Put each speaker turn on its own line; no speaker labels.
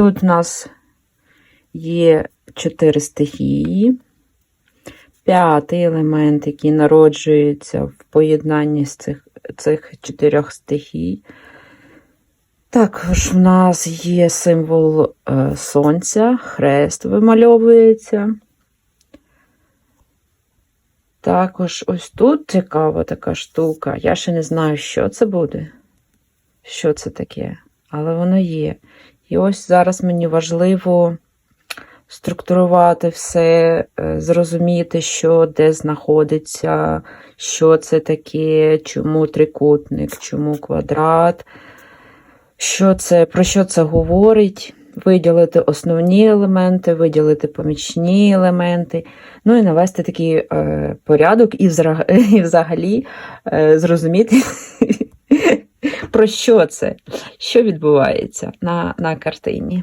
тут у нас є чотири стихії. П'ятий елемент, який народжується в поєднанні з цих, цих чотирьох стихій. Також в нас є символ е, сонця, хрест вимальовується. Також ось тут цікава така штука. Я ще не знаю, що це буде, що це таке, але воно є. І ось зараз мені важливо структурувати все, е, зрозуміти, що де знаходиться, що це таке, чому трикутник, чому квадрат, що це, про що це говорить. Виділити основні елементи, виділити помічні елементи, ну і навести такий е, порядок, і, взра- і взагалі е, зрозуміти, про що це, що відбувається на, на картині.